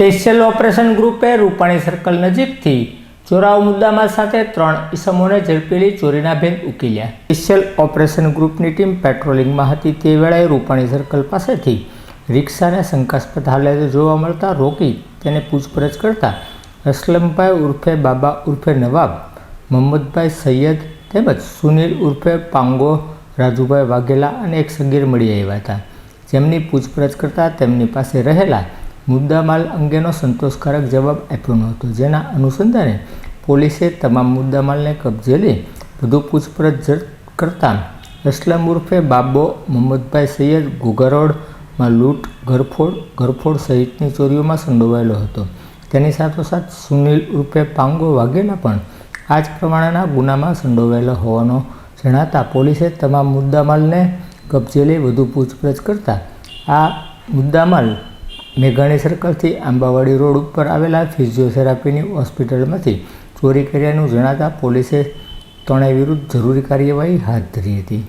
Special operation ગ્રુપે Rupani circle નજીકથી ચોરાવ મુદ્દામાં સાથે ત્રણ ઈસમોને ઝડપેલી ચોરીના ભેદ ઉકેલ્યા. સ્પેશિયલ ઓપરેશન ગ્રુપની ટીમ પેટ્રોલિંગમાં હતી તે વેળાએ રૂપાણી સર્કલ પાસેથી રિક્ષાને શંકાસ્પદ હાલતે જોવા મળતા રોકી તેને પૂછપરછ કરતા અસલમભાઈ ઉર્ફે બાબા ઉર્ફે નવાબ મોહમ્મદભાઈ સૈયદ તેમજ સુનિલ ઉર્ફે પાંગો, રાજુભાઈ વાઘેલા અને એક સગીર મળી આવ્યા હતા. જેમની પૂછપરછ કરતાં તેમની પાસે રહેલા મુદ્દામાલ અંગેનો સંતોષકારક જવાબ આપ્યો ન હતો. જેના અનુસંધાને પોલીસે તમામ મુદ્દામાલને કબજે લઈ વધુ પૂછપરછ કરતાં અસલમ ઉર્ફે બાબો મોહમ્મદભાઈ સૈયદ ગુગરોડમાં લૂંટ, ઘરફોડ ઘરફોડ સહિતની ચોરીઓમાં સંડોવાયેલો હતો. તેની સાથોસાથ સુનિલ ઉર્ફે પાંગો વાઘેલા પણ આ જ પ્રમાણેના ગુનામાં સંડોવાયેલો હોવાનો જણાતા પોલીસે તમામ મુદ્દામાલને કબજે લઈ વધુ પૂછપરછ કરતા આ મુદ્દામાલ મેઘાણી સર્કલથી આંબાવાડી રોડ ઉપર આવેલા ફિઝિયોથેરાપીની હોસ્પિટલમાંથી ચોરી કર્યાનું જણાતા પોલીસે ત્રણેય વિરુદ્ધ જરૂરી કાર્યવાહી હાથ ધરી હતી.